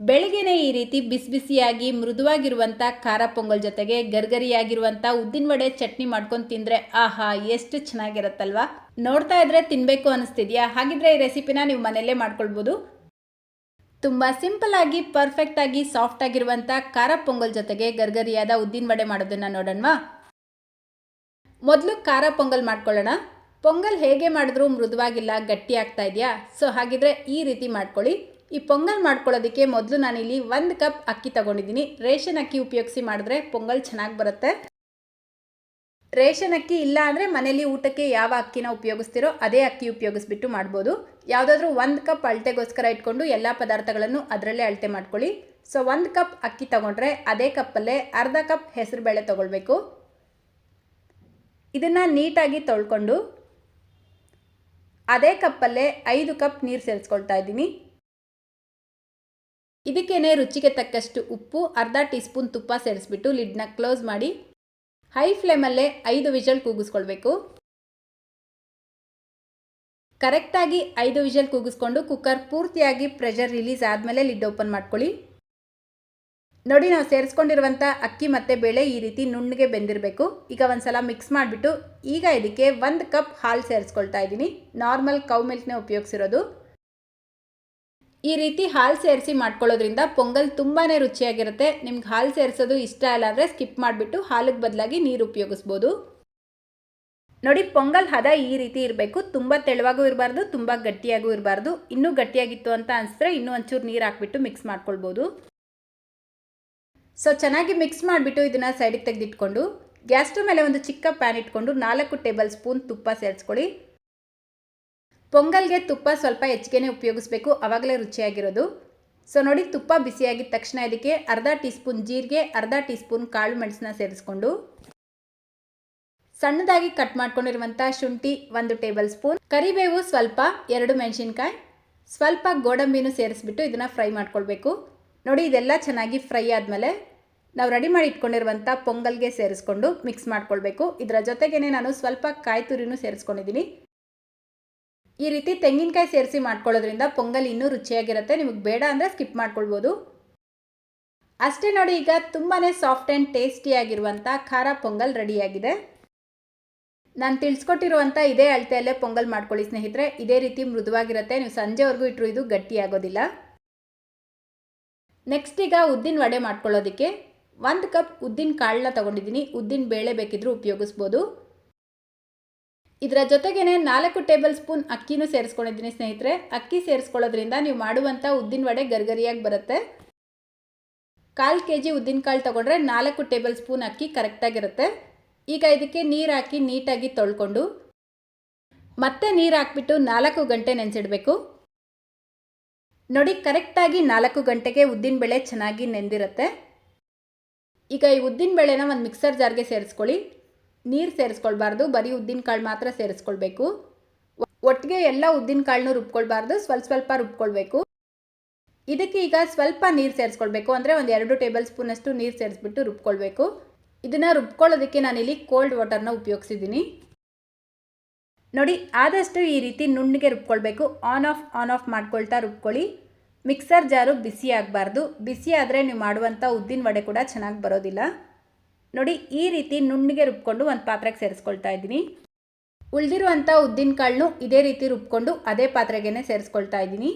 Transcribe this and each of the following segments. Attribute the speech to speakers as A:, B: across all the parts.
A: ಬೆಳಗ್ಗೆನೆ ಈ ರೀತಿ ಬಿಸಿ ಬಿಸಿಯಾಗಿ ಮೃದುವಾಗಿರುವಂಥ ಖಾರ ಪೊಂಗಲ್ ಜೊತೆಗೆ ಗರ್ಗರಿಯಾಗಿರುವಂಥ ಉದ್ದಿನ ವಡೆ ಚಟ್ನಿ ಮಾಡ್ಕೊಂಡು ತಿಂದರೆ ಆಹಾ, ಎಷ್ಟು ಚೆನ್ನಾಗಿರುತ್ತಲ್ವಾ? ನೋಡ್ತಾ ಇದ್ರೆ ತಿನ್ನಬೇಕು ಅನಿಸ್ತಿದ್ಯಾ? ಹಾಗಿದ್ರೆ ಈ ರೆಸಿಪಿನ ನೀವು ಮನೆಯಲ್ಲೇ ಮಾಡ್ಕೊಳ್ಬೋದು. ತುಂಬ ಸಿಂಪಲ್ ಆಗಿ ಪರ್ಫೆಕ್ಟ್ ಆಗಿ ಸಾಫ್ಟ್ ಆಗಿರುವಂಥ ಖಾರ ಪೊಂಗಲ್ ಜೊತೆಗೆ ಗರ್ಗರಿಯಾದ ಉದ್ದಿನ ವಡೆ ಮಾಡೋದನ್ನು ನೋಡೋಣವಾ? ಮೊದಲು ಖಾರ ಪೊಂಗಲ್ ಮಾಡ್ಕೊಳ್ಳೋಣ. ಪೊಂಗಲ್ ಹೇಗೆ ಮಾಡಿದ್ರೂ ಮೃದುವಾಗಿಲ್ಲ, ಗಟ್ಟಿ ಆಗ್ತಾ ಇದೆಯಾ? ಸೊ ಹಾಗಿದ್ರೆ ಈ ರೀತಿ ಮಾಡ್ಕೊಳ್ಳಿ. ಈ ಪೊಂಗಲ್ ಮಾಡ್ಕೊಳ್ಳೋದಕ್ಕೆ ಮೊದಲು ನಾನಿಲ್ಲಿ ಒಂದು ಕಪ್ ಅಕ್ಕಿ ತಗೊಂಡಿದ್ದೀನಿ. ರೇಷನ್ ಅಕ್ಕಿ ಉಪಯೋಗಿಸಿ ಮಾಡಿದ್ರೆ ಪೊಂಗಲ್ ಚೆನ್ನಾಗಿ ಬರುತ್ತೆ. ರೇಷನ್ ಅಕ್ಕಿ ಇಲ್ಲ ಅಂದರೆ ಮನೇಲಿ ಊಟಕ್ಕೆ ಯಾವ ಅಕ್ಕಿನ ಉಪಯೋಗಿಸ್ತಿರೋ ಅದೇ ಅಕ್ಕಿ ಉಪಯೋಗಿಸ್ಬಿಟ್ಟು ಮಾಡ್ಬೋದು. ಯಾವುದಾದ್ರೂ ಒಂದು ಕಪ್ ಅಳತೆಗೋಸ್ಕರ ಇಟ್ಕೊಂಡು ಎಲ್ಲ ಪದಾರ್ಥಗಳನ್ನು ಅದರಲ್ಲೇ ಅಳತೆ ಮಾಡ್ಕೊಳ್ಳಿ. ಸೊ, ಒಂದು ಕಪ್ ಅಕ್ಕಿ ತಗೊಂಡ್ರೆ ಅದೇ ಕಪ್ಪಲ್ಲೇ ಅರ್ಧ ಕಪ್ ಹೆಸರುಬೇಳೆ ತೊಗೊಳ್ಬೇಕು. ಇದನ್ನು ನೀಟಾಗಿ ತೊಳ್ಕೊಂಡು ಅದೇ ಕಪ್ಪಲ್ಲೇ ಐದು ಕಪ್ ನೀರು ಸೇರಿಸ್ಕೊಳ್ತಾ ಇದ್ದೀನಿ. ಇದಕ್ಕೇನೆ ರುಚಿಗೆ ತಕ್ಕಷ್ಟು ಉಪ್ಪು, ಅರ್ಧ ಟೀ ಸ್ಪೂನ್ ತುಪ್ಪ ಸೇರಿಸ್ಬಿಟ್ಟು ಲಿಡ್ನ ಕ್ಲೋಸ್ ಮಾಡಿ ಹೈ ಫ್ಲೇಮಲ್ಲೇ ಐದು ವಿಷಲ್ ಕೂಗಿಸ್ಕೊಳ್ಬೇಕು. ಕರೆಕ್ಟಾಗಿ ಐದು ವಿಷಲ್ ಕೂಗಿಸ್ಕೊಂಡು ಕುಕ್ಕರ್ ಪೂರ್ತಿಯಾಗಿ ಪ್ರೆಷರ್ ರಿಲೀಸ್ ಆದಮೇಲೆ ಲಿಡ್ ಓಪನ್ ಮಾಡ್ಕೊಳ್ಳಿ. ನೋಡಿ ನಾವು ಸೇರಿಸ್ಕೊಂಡಿರುವಂಥ ಅಕ್ಕಿ ಮತ್ತು ಬೇಳೆ ಈ ರೀತಿ ನುಣ್ಣಗೆ ಬೆಂದಿರಬೇಕು. ಈಗ ಒಂದ್ಸಲ ಮಿಕ್ಸ್ ಮಾಡಿಬಿಟ್ಟು ಈಗ ಇದಕ್ಕೆ ಒಂದು ಕಪ್ ಹಾಲು ಸೇರಿಸ್ಕೊಳ್ತಾ ಇದ್ದೀನಿ. ನಾರ್ಮಲ್ ಕೌ ಮಿಲ್ಕ್ನೇ ಉಪಯೋಗಿಸಿರೋದು. ಈ ರೀತಿ ಹಾಲು ಸೇರಿಸಿ ಮಾಡ್ಕೊಳ್ಳೋದ್ರಿಂದ ಪೊಂಗಲ್ ತುಂಬಾ ರುಚಿಯಾಗಿರುತ್ತೆ. ನಿಮ್ಗೆ ಹಾಲು ಸೇರಿಸೋದು ಇಷ್ಟ ಇಲ್ಲ ಅಂದರೆ ಸ್ಕಿಪ್ ಮಾಡಿಬಿಟ್ಟು ಹಾಲಿಗೆ ಬದಲಾಗಿ ನೀರು ಉಪಯೋಗಿಸ್ಬೋದು. ನೋಡಿ, ಪೊಂಗಲ್ ಹದ ಈ ರೀತಿ ಇರಬೇಕು. ತುಂಬ ತೆಳುವಾಗೂ ಇರಬಾರ್ದು, ತುಂಬ ಗಟ್ಟಿಯಾಗೂ ಇರಬಾರ್ದು. ಇನ್ನೂ ಗಟ್ಟಿಯಾಗಿತ್ತು ಅಂತ ಅನಿಸಿದ್ರೆ ಇನ್ನೂ ಒಂಚೂರು ನೀರು ಹಾಕ್ಬಿಟ್ಟು ಮಿಕ್ಸ್ ಮಾಡ್ಕೊಳ್ಬೋದು. ಸೊ ಚೆನ್ನಾಗಿ ಮಿಕ್ಸ್ ಮಾಡಿಬಿಟ್ಟು ಇದನ್ನು ಸೈಡಿಗೆ ತೆಗೆದಿಟ್ಕೊಂಡು, ಗ್ಯಾಸ್ ಸ್ಟವ್ ಮೇಲೆ ಒಂದು ಚಿಕ್ಕ ಪ್ಯಾನ್ ಇಟ್ಕೊಂಡು ನಾಲ್ಕು ಟೇಬಲ್ ಸ್ಪೂನ್ ತುಪ್ಪ ಸೇರಿಸ್ಕೊಳ್ಳಿ. ಪೊಂಗಲ್ಗೆ ತುಪ್ಪ ಸ್ವಲ್ಪ ಹೆಚ್ಚಿಗೆನೇ ಉಪಯೋಗಿಸ್ಬೇಕು ಆವಾಗಲೇ ರುಚಿಯಾಗಿರೋದು. ಸೊ ನೋಡಿ, ತುಪ್ಪ ಬಿಸಿಯಾಗಿದ್ದ ತಕ್ಷಣ ಇದಕ್ಕೆ ಅರ್ಧ ಟೀ ಸ್ಪೂನ್ ಜೀರಿಗೆ, ಅರ್ಧ ಟೀ ಸ್ಪೂನ್ ಕಾಳು ಮೆಣಸನ್ನ ಸೇರಿಸ್ಕೊಂಡು. ಸಣ್ಣದಾಗಿ ಕಟ್ ಮಾಡ್ಕೊಂಡಿರುವಂಥ ಶುಂಠಿ ಒಂದು ಟೇಬಲ್ ಸ್ಪೂನ್, ಕರಿಬೇವು ಸ್ವಲ್ಪ ಎರಡು ಮೆಣಸಿನ್ಕಾಯಿ, ಸ್ವಲ್ಪ ಗೋಡಂಬಿನೂ ಸೇರಿಸ್ಬಿಟ್ಟು ಇದನ್ನು ಫ್ರೈ ಮಾಡ್ಕೊಳ್ಬೇಕು. ನೋಡಿ, ಇದೆಲ್ಲ ಚೆನ್ನಾಗಿ ಫ್ರೈ ಆದಮೇಲೆ ನಾವು ರೆಡಿ ಮಾಡಿ ಇಟ್ಕೊಂಡಿರುವಂಥ ಪೊಂಗಲ್ಗೆ ಸೇರಿಸ್ಕೊಂಡು ಮಿಕ್ಸ್ ಮಾಡ್ಕೊಳ್ಬೇಕು. ಇದರ ಜೊತೆಗೇ ನಾನು ಸ್ವಲ್ಪ ಕಾಯಿ ತುರಿನೂ ಸೇರಿಸ್ಕೊಂಡಿದ್ದೀನಿ. ಈ ರೀತಿ ತೆಂಗಿನಕಾಯಿ ಸೇರಿಸಿ ಮಾಡ್ಕೊಳ್ಳೋದ್ರಿಂದ ಪೊಂಗಲ್ ಇನ್ನೂ ರುಚಿಯಾಗಿರುತ್ತೆ. ನಿಮಗೆ ಬೇಡ ಅಂದರೆ ಸ್ಕಿಪ್ ಮಾಡ್ಕೊಳ್ಬೋದು. ಅಷ್ಟೇ ನೋಡಿ, ಈಗ ತುಂಬಾ ಸಾಫ್ಟ್ ಆ್ಯಂಡ್ ಟೇಸ್ಟಿಯಾಗಿರುವಂಥ ಖಾರ ಪೊಂಗಲ್ ರೆಡಿಯಾಗಿದೆ. ನಾನು ತಿಳಿಸ್ಕೊಟ್ಟಿರುವಂಥ ಇದೇ ಅಳತೆಯಲ್ಲೇ ಪೊಂಗಲ್ ಮಾಡ್ಕೊಳ್ಳಿ ಸ್ನೇಹಿತರೆ. ಇದೇ ರೀತಿ ಮೃದುವಾಗಿರುತ್ತೆ. ನೀವು ಸಂಜೆವರೆಗೂ ಇಟ್ಟರು ಇದು ಗಟ್ಟಿಯಾಗೋದಿಲ್ಲ. ನೆಕ್ಸ್ಟ್ ಈಗ ಉದ್ದಿನ ವಡೆ ಮಾಡ್ಕೊಳ್ಳೋದಕ್ಕೆ. ಒಂದು ಕಪ್ ಉದ್ದಿನ ಕಾಳನ್ನ ತೊಗೊಂಡಿದ್ದೀನಿ. ಉದ್ದಿನ ಬೇಳೆ ಬೇಕಿದ್ರೂ ಉಪಯೋಗಿಸ್ಬೋದು. ಇದರ ಜೊತೆಗೇ ನಾಲ್ಕು ಟೇಬಲ್ ಸ್ಪೂನ್ ಅಕ್ಕಿನೂ ಸೇರಿಸ್ಕೊಂಡಿದ್ದೀನಿ ಸ್ನೇಹಿತರೆ. ಅಕ್ಕಿ ಸೇರಿಸ್ಕೊಳ್ಳೋದ್ರಿಂದ ನೀವು ಮಾಡುವಂಥ ಉದ್ದಿನ ವಡೆ ಗರ್ಗರಿಯಾಗಿ ಬರುತ್ತೆ. ಕಾಲು ಕೆ ಜಿ ಉದ್ದಿನಕಾಳು ತೊಗೊಂಡ್ರೆ ನಾಲ್ಕು ಟೇಬಲ್ ಸ್ಪೂನ್ ಅಕ್ಕಿ ಕರೆಕ್ಟಾಗಿರುತ್ತೆ. ಈಗ ಇದಕ್ಕೆ ನೀರು ಹಾಕಿ ನೀಟಾಗಿ ತೊಳ್ಕೊಂಡು, ಮತ್ತೆ ನೀರು ಹಾಕ್ಬಿಟ್ಟು ನಾಲ್ಕು ಗಂಟೆ ನೆನೆಸಿಡಬೇಕು. ನೋಡಿ, ಕರೆಕ್ಟಾಗಿ ನಾಲ್ಕು ಗಂಟೆಗೆ ಉದ್ದಿನಬೇಳೆ ಚೆನ್ನಾಗಿ ನೆಂದಿರುತ್ತೆ. ಈಗ ಈ ಉದ್ದಿನಬೇಳೆನ ಒಂದು ಮಿಕ್ಸರ್ ಜಾರ್ಗೆ ಸೇರಿಸ್ಕೊಳ್ಳಿ. ನೀರು ಸೇರಿಸ್ಕೊಳ್ಬಾರ್ದು, ಬರೀ ಉದ್ದಿನಕಾಳು ಮಾತ್ರ ಸೇರಿಸ್ಕೊಳ್ಬೇಕು. ಒಟ್ಟಿಗೆ ಎಲ್ಲ ಉದ್ದಿನಕಾಳನ್ನು ರುಬ್ಕೊಳ್ಬಾರ್ದು ಸ್ವಲ್ಪ ಸ್ವಲ್ಪ ರುಬ್ಕೊಳ್ಬೇಕು. ಇದಕ್ಕೆ ಈಗ ಸ್ವಲ್ಪ ನೀರು ಸೇರಿಸ್ಕೊಳ್ಬೇಕು, ಅಂದರೆ ಒಂದು ಎರಡು ಟೇಬಲ್ ಸ್ಪೂನಷ್ಟು ನೀರು ಸೇರಿಸ್ಬಿಟ್ಟು ರುಬ್ಕೊಳ್ಬೇಕು. ಇದನ್ನು ರುಬ್ಕೊಳ್ಳೋದಕ್ಕೆ ನಾನಿಲ್ಲಿ ಕೋಲ್ಡ್ ವಾಟರ್ನ ಉಪಯೋಗಿಸಿದ್ದೀನಿ. ನೋಡಿ, ಆದಷ್ಟು ಈ ರೀತಿ ನುಣ್ಣಗೆ ರುಬ್ಕೊಳ್ಬೇಕು. ಆನ್ ಆಫ್ ಆನ್ ಆಫ್ ಮಾಡ್ಕೊಳ್ತಾ ರುಬ್ಕೊಳ್ಳಿ. ಮಿಕ್ಸರ್ ಜಾರು ಬಿಸಿ ಆಗಬಾರ್ದು. ಬಿಸಿ ಆದರೆ ನೀವು ಮಾಡುವಂಥ ಉದ್ದಿನ ವಡೆ ಕೂಡ ಚೆನ್ನಾಗಿ ಬರೋದಿಲ್ಲ. ನೋಡಿ, ಈ ರೀತಿ ನುಣ್ಣಗೆ ರುಬ್ಕೊಂಡು ಒಂದು ಪಾತ್ರೆಗೆ ಸೇರಿಸ್ಕೊಳ್ತಾ ಇದ್ದೀನಿ. ಉಳಿದಿರುವಂಥ ಉದ್ದಿನ ಕಾಳನ್ನು ಇದೇ ರೀತಿ ರುಬ್ಕೊಂಡು ಅದೇ ಪಾತ್ರೆಗೇ ಸೇರಿಸ್ಕೊಳ್ತಾ ಇದ್ದೀನಿ.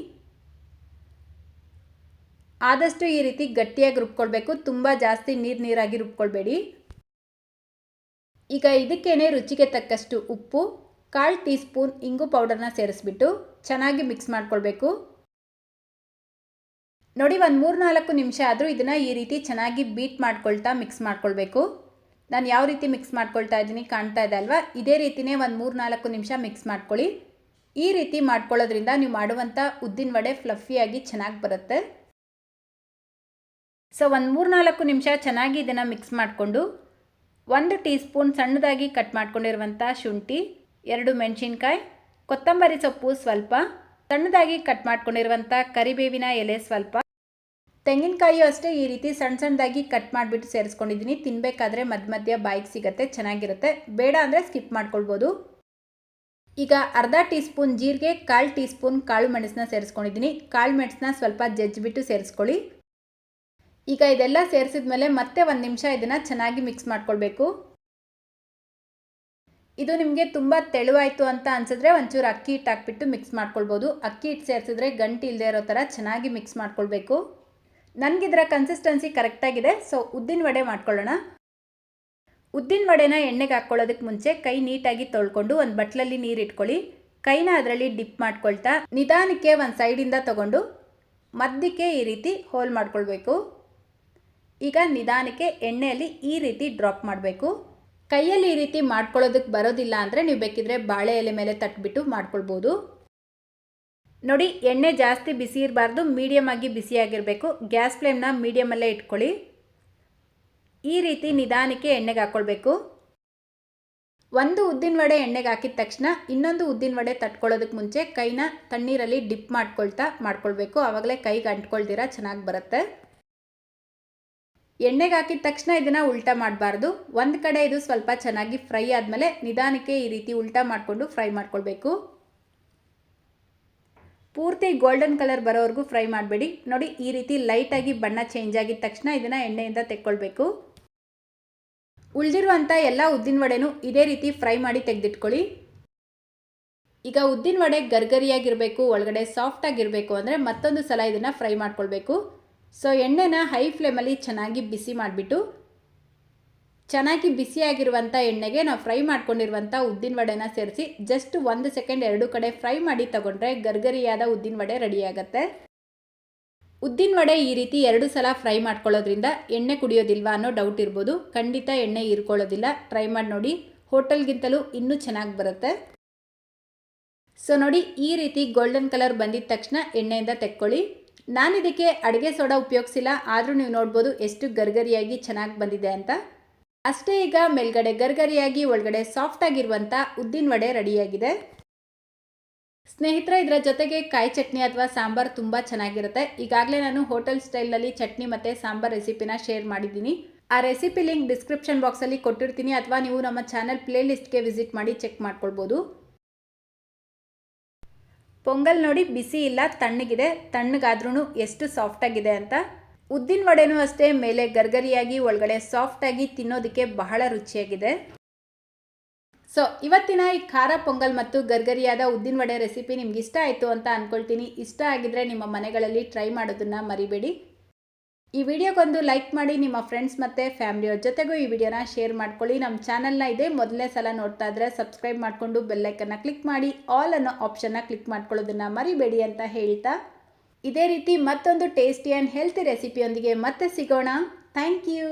A: ಆದಷ್ಟು ಈ ರೀತಿ ಗಟ್ಟಿಯಾಗಿ ರುಬ್ಕೊಳ್ಬೇಕು. ತುಂಬ ಜಾಸ್ತಿ ನೀರು ನೀರಾಗಿ ರುಬ್ಕೊಳ್ಬೇಡಿ. ಈಗ ಇದಕ್ಕೇನೆ ರುಚಿಗೆ ತಕ್ಕಷ್ಟು ಉಪ್ಪು ಕಾಳು ಟೀ ಸ್ಪೂನ್ ಇಂಗು ಪೌಡರ್ನ ಸೇರಿಸ್ಬಿಟ್ಟು ಚೆನ್ನಾಗಿ ಮಿಕ್ಸ್ ಮಾಡ್ಕೊಳ್ಬೇಕು. ನೋಡಿ, ಒಂದು ಮೂರು ನಾಲ್ಕು ನಿಮಿಷ ಆದರೂ ಇದನ್ನು ಈ ರೀತಿ ಚೆನ್ನಾಗಿ ಬೀಟ್ ಮಾಡ್ಕೊಳ್ತಾ ಮಿಕ್ಸ್ ಮಾಡ್ಕೊಳ್ಬೇಕು. ನಾನು ಯಾವ ರೀತಿ ಮಿಕ್ಸ್ ಮಾಡ್ಕೊಳ್ತಾ ಇದ್ದೀನಿ ಕಾಣ್ತಾ ಇದೆ ಅಲ್ವಾ? ಇದೇ ರೀತಿಯೇ ಒಂದು ಮೂರು ನಾಲ್ಕು ನಿಮಿಷ ಮಿಕ್ಸ್ ಮಾಡ್ಕೊಳ್ಳಿ. ಈ ರೀತಿ ಮಾಡ್ಕೊಳ್ಳೋದ್ರಿಂದ ನೀವು ಮಾಡುವಂಥ ಉದ್ದಿನ ವಡೆ ಫ್ಲಫಿಯಾಗಿ ಚೆನ್ನಾಗಿ ಬರುತ್ತೆ. ಸೊ ಒಂದು ಮೂರು ನಾಲ್ಕು ನಿಮಿಷ ಚೆನ್ನಾಗಿ ಇದನ್ನು ಮಿಕ್ಸ್ ಮಾಡಿಕೊಂಡು, ಒಂದು ಟೀ ಸ್ಪೂನ್ ಸಣ್ಣದಾಗಿ ಕಟ್ ಮಾಡ್ಕೊಂಡಿರುವಂಥ ಶುಂಠಿ, ಎರಡು ಮೆಣಸಿನ್ಕಾಯಿ, ಕೊತ್ತಂಬರಿ ಸೊಪ್ಪು ಸ್ವಲ್ಪ, ಸಣ್ಣದಾಗಿ ಕಟ್ ಮಾಡ್ಕೊಂಡಿರುವಂಥ ಕರಿಬೇವಿನ ಎಲೆ ಸ್ವಲ್ಪ. ತೆಂಗಿನಕಾಯಿಯು ಅಷ್ಟೇ ಈ ರೀತಿ ಸಣ್ಣ ಸಣ್ಣದಾಗಿ ಕಟ್ ಮಾಡಿಬಿಟ್ಟು ಸೇರಿಸ್ಕೊಂಡಿದ್ದೀನಿ. ತಿನ್ನಬೇಕಾದ್ರೆ ಮಧ್ಯ ಮಧ್ಯ ಬಾಯಿಗೆ ಸಿಗುತ್ತೆ, ಚೆನ್ನಾಗಿರುತ್ತೆ. ಬೇಡ ಅಂದರೆ ಸ್ಕಿಪ್ ಮಾಡ್ಕೊಳ್ಬೋದು. ಈಗ ಅರ್ಧ ಟೀ ಸ್ಪೂನ್ ಜೀರಿಗೆ, ಕಾಲು ಟೀ ಸ್ಪೂನ್ ಕಾಳು ಮೆಣಸನ್ನ ಸೇರಿಸ್ಕೊಂಡಿದ್ದೀನಿ. ಕಾಳು ಮೆಣಸನ್ನ ಸ್ವಲ್ಪ ಜಜ್ಜಿಬಿಟ್ಟು ಸೇರಿಸ್ಕೊಳ್ಳಿ. ಈಗ ಇದೆಲ್ಲ ಸೇರಿಸಿದ ಮೇಲೆ ಮತ್ತೆ ಒಂದು ನಿಮಿಷ ಇದನ್ನು ಚೆನ್ನಾಗಿ ಮಿಕ್ಸ್ ಮಾಡ್ಕೊಳ್ಬೇಕು. ಇದು ನಿಮಗೆ ತುಂಬ ತೆಳುವಾಯಿತು ಅಂತ ಅನ್ಸಿದ್ರೆ ಒಂಚೂರು ಅಕ್ಕಿ ಹಿಟ್ಟು ಹಾಕ್ಬಿಟ್ಟು ಮಿಕ್ಸ್ ಮಾಡ್ಕೊಳ್ಬೋದು. ಅಕ್ಕಿ ಹಿಟ್ಟು ಸೇರಿಸಿದ್ರೆ ಗಂಟು ಇಲ್ಲದೆ ಇರೋ ಥರ ಚೆನ್ನಾಗಿ ಮಿಕ್ಸ್ ಮಾಡ್ಕೊಳ್ಬೇಕು. ನನಗಿದರ ಕನ್ಸಿಸ್ಟೆನ್ಸಿ ಕರೆಕ್ಟಾಗಿದೆ ಸೊ ಉದ್ದಿನ ವಡೆ ಮಾಡ್ಕೊಳ್ಳೋಣ. ಉದ್ದಿನ ವಡೆನ ಎಣ್ಣೆಗೆ ಹಾಕ್ಕೊಳ್ಳೋದಕ್ಕೆ ಮುಂಚೆ ಕೈ ನೀಟಾಗಿ ತೊಳ್ಕೊಂಡು ಒಂದು ಬಟ್ಲಲ್ಲಿ ನೀರು ಇಟ್ಕೊಳ್ಳಿ. ಕೈನ ಅದರಲ್ಲಿ ಡಿಪ್ ಮಾಡ್ಕೊಳ್ತಾ ನಿಧಾನಕ್ಕೆ ಒಂದು ಸೈಡಿಂದ ತಗೊಂಡು ಮಧ್ಯಕ್ಕೆ ಈ ರೀತಿ ಹೋಲ್ ಮಾಡ್ಕೊಳ್ಬೇಕು. ಈಗ ನಿಧಾನಕ್ಕೆ ಎಣ್ಣೆಯಲ್ಲಿ ಈ ರೀತಿ ಡ್ರಾಪ್ ಮಾಡಬೇಕು. ಕೈಯಲ್ಲಿ ಈ ರೀತಿ ಮಾಡ್ಕೊಳ್ಳೋದಕ್ಕೆ ಬರೋದಿಲ್ಲ ಅಂದರೆ ನೀವು ಬೇಕಿದ್ರೆ ಬಾಳೆ ಎಲೆ ಮೇಲೆ ತಟ್ಬಿಟ್ಟು ಮಾಡ್ಕೊಳ್ಬೋದು. ನೋಡಿ, ಎಣ್ಣೆ ಜಾಸ್ತಿ ಬಿಸಿ ಇರಬಾರ್ದು ಮೀಡಿಯಮ್ ಆಗಿ ಬಿಸಿಯಾಗಿರಬೇಕು ಗ್ಯಾಸ್ ಫ್ಲೇಮ್ನ ಮೀಡಿಯಮಲ್ಲೇ ಇಟ್ಕೊಳ್ಳಿ. ಈ ರೀತಿ ನಿಧಾನಕ್ಕೆ ಎಣ್ಣೆಗೆ ಹಾಕ್ಕೊಳ್ಬೇಕು ಒಂದು ಉದ್ದಿನ ವಡೆ ಎಣ್ಣೆಗೆ ಹಾಕಿದ ತಕ್ಷಣ ಇನ್ನೊಂದು ಉದ್ದಿನ ವಡೆ ತಟ್ಕೊಳ್ಳೋದಕ್ಕೆ ಮುಂಚೆ ಕೈನ ತಣ್ಣೀರಲ್ಲಿ ಡಿಪ್ ಮಾಡ್ಕೊಳ್ತಾ ಮಾಡ್ಕೊಳ್ಬೇಕು. ಆವಾಗಲೇ ಕೈಗೆ ಅಂಟ್ಕೊಳ್ದಿರ ಚೆನ್ನಾಗಿ ಬರುತ್ತೆ. ಎಣ್ಣೆಗೆ ಹಾಕಿದ ತಕ್ಷಣ ಇದನ್ನು ಉಲ್ಟಾ ಮಾಡಬಾರ್ದು. ಒಂದು ಕಡೆ ಇದು ಸ್ವಲ್ಪ ಚೆನ್ನಾಗಿ ಫ್ರೈ ಆದಮೇಲೆ ನಿಧಾನಕ್ಕೆ ಈ ರೀತಿ ಉಲ್ಟಾ ಮಾಡಿಕೊಂಡು ಫ್ರೈ ಮಾಡ್ಕೊಳ್ಬೇಕು. ಪೂರ್ತಿ ಗೋಲ್ಡನ್ ಕಲರ್ ಬರೋವರೆಗೂ ಫ್ರೈ ಮಾಡಬೇಡಿ. ನೋಡಿ, ಈ ರೀತಿ ಲೈಟಾಗಿ ಬಣ್ಣ ಚೇಂಜ್ ಆಗಿದ ತಕ್ಷಣ ಇದನ್ನು ಎಣ್ಣೆಯಿಂದ ತೆಕ್ಕೊಳ್ಬೇಕು. ಉಳಿದಿರುವಂಥ ಎಲ್ಲ ಉದ್ದಿನ ವಡೆನೂ ಇದೇ ರೀತಿ ಫ್ರೈ ಮಾಡಿ ತೆಗೆದಿಟ್ಕೊಳ್ಳಿ. ಈಗ ಉದ್ದಿನ ವಡೆ ಗರ್ಗರಿಯಾಗಿರಬೇಕು, ಒಳಗಡೆ ಸಾಫ್ಟಾಗಿರಬೇಕು ಅಂದರೆ ಮತ್ತೊಂದು ಸಲ ಇದನ್ನು ಫ್ರೈ ಮಾಡ್ಕೊಳ್ಬೇಕು. ಸೊ ಎಣ್ಣೆನ ಹೈ ಫ್ಲೇಮಲ್ಲಿ ಚೆನ್ನಾಗಿ ಬಿಸಿ ಮಾಡಿಬಿಟ್ಟು ಚೆನ್ನಾಗಿ ಬಿಸಿಯಾಗಿರುವಂಥ ಎಣ್ಣೆಗೆ ನಾವು ಫ್ರೈ ಮಾಡ್ಕೊಂಡಿರುವಂಥ ಉದ್ದಿನ ವಡೆನ ಸೇರಿಸಿ ಜಸ್ಟ್ ಒಂದು ಸೆಕೆಂಡ್ ಎರಡು ಕಡೆ ಫ್ರೈ ಮಾಡಿ ತಗೊಂಡ್ರೆ ಗರ್ಗರಿಯಾದ ಉದ್ದಿನ ವಡೆ ರೆಡಿಯಾಗತ್ತೆ ಉದ್ದಿನ ವಡೆ ಈ ರೀತಿ ಎರಡು ಸಲ ಫ್ರೈ ಮಾಡ್ಕೊಳ್ಳೋದ್ರಿಂದ ಎಣ್ಣೆ ಕುಡಿಯೋದಿಲ್ವಾ ಅನ್ನೋ ಡೌಟ್ ಇರ್ಬೋದು. ಖಂಡಿತ ಎಣ್ಣೆ ಹೀರ್ಕೊಳ್ಳೋದಿಲ್ಲ. ಟ್ರೈ ಮಾಡಿ ನೋಡಿ. ಹೋಟೆಲ್ಗಿಂತಲೂ ಇನ್ನೂ ಚೆನ್ನಾಗಿ ಬರುತ್ತೆ. ಸೊ ನೋಡಿ, ಈ ರೀತಿ ಗೋಲ್ಡನ್ ಕಲರ್ ಬಂದಿದ ತಕ್ಷಣ ಎಣ್ಣೆಯಿಂದ ತೆಕ್ಕೊಳ್ಳಿ. ನಾನಿದಕ್ಕೆ ಅಡುಗೆ ಸೋಡಾ ಉಪಯೋಗಿಸಿಲ್ಲ. ಆದರೂ ನೀವು ನೋಡ್ಬೋದು ಎಷ್ಟು ಗರ್ಗರಿಯಾಗಿ ಚೆನ್ನಾಗಿ ಬಂದಿದೆ ಅಂತ. ಅಷ್ಟೇ ಈಗ ಮೇಲ್ಗಡೆ ಗರ್ಗರಿಯಾಗಿ ಒಳಗಡೆ ಸಾಫ್ಟ್ ಆಗಿರುವಂಥ ಉದ್ದಿನ ವಡೆ ರೆಡಿಯಾಗಿದೆ ಸ್ನೇಹಿತರೆ, ಇದರ ಜೊತೆಗೆ ಕಾಯಿ ಚಟ್ನಿ ಅಥವಾ ಸಾಂಬಾರು ತುಂಬ ಚೆನ್ನಾಗಿರುತ್ತೆ. ಈಗಾಗಲೇ ನಾನು ಹೋಟೆಲ್ ಸ್ಟೈಲಲ್ಲಿ ಚಟ್ನಿ ಮತ್ತು ಸಾಂಬಾರ್ ರೆಸಿಪಿನ ಶೇರ್ ಮಾಡಿದ್ದೀನಿ. ಆ ರೆಸಿಪಿ ಲಿಂಕ್ ಡಿಸ್ಕ್ರಿಪ್ಷನ್ ಬಾಕ್ಸಲ್ಲಿ ಕೊಟ್ಟಿರ್ತೀನಿ. ಅಥವಾ ನೀವು ನಮ್ಮ ಚಾನಲ್ ಪ್ಲೇ ಲಿಸ್ಟ್ಗೆ ವಿಸಿಟ್ ಮಾಡಿ ಚೆಕ್ ಮಾಡ್ಕೊಳ್ಬೋದು. ಪೊಂಗಲ್ ನೋಡಿ, ಬಿಸಿ ಇಲ್ಲ, ತಣ್ಣಗಿದೆ. ತಣ್ಣಗಾದ್ರೂ ಎಷ್ಟು ಸಾಫ್ಟಾಗಿದೆ ಅಂತ ಉದ್ದಿನ ವಡೆನೂ ಅಷ್ಟೇ, ಮೇಲೆ ಗರ್ಗರಿಯಾಗಿ, ಒಳಗಡೆ ಸಾಫ್ಟಾಗಿ ತಿನ್ನೋದಕ್ಕೆ ಬಹಳ ರುಚಿಯಾಗಿದೆ. ಸೊ ಇವತ್ತಿನ ಈ ಖಾರ ಪೊಂಗಲ್ ಮತ್ತು ಗರ್ಗರಿಯಾದ ಉದ್ದಿನ ವಡೆ ರೆಸಿಪಿ ನಿಮ್ಗೆ ಇಷ್ಟ ಆಯಿತು ಅಂತ ಅಂದ್ಕೊಳ್ತೀನಿ ಇಷ್ಟ ಆಗಿದ್ರೆ ನಿಮ್ಮ ಮನೆಗಳಲ್ಲಿ ಟ್ರೈ ಮಾಡೋದನ್ನು ಮರಿಬೇಡಿ. ಈ ವಿಡಿಯೋಗೊಂದು ಲೈಕ್ ಮಾಡಿ, ನಿಮ್ಮ ಫ್ರೆಂಡ್ಸ್ ಮತ್ತು ಫ್ಯಾಮಿಲಿಯವ್ರ ಜೊತೆಗೂ ಈ ವಿಡಿಯೋನ ಶೇರ್ ಮಾಡ್ಕೊಳ್ಳಿ. ನಮ್ಮ ಚಾನಲ್ನ ಇದೆ ಮೊದಲನೇ ಸಲ ನೋಡ್ತಾ ಇದ್ರೆ ಸಬ್ಸ್ಕ್ರೈಬ್ ಮಾಡಿಕೊಂಡು ಬೆಲ್ಲೈಕನ್ನ ಕ್ಲಿಕ್ ಮಾಡಿ ಆಲ್ ಅನ್ನೋ ಆಪ್ಷನ್ನ ಕ್ಲಿಕ್ ಮಾಡ್ಕೊಳ್ಳೋದನ್ನು ಮರಿಬೇಡಿ ಅಂತ ಹೇಳ್ತಾ ಇದೇ ರೀತಿ ಮತ್ತೊಂದು ಟೇಸ್ಟಿ ಆ್ಯಂಡ್ ಹೆಲ್ತಿ ರೆಸಿಪಿಯೊಂದಿಗೆ ಮತ್ತೆ ಸಿಗೋಣ. Thank you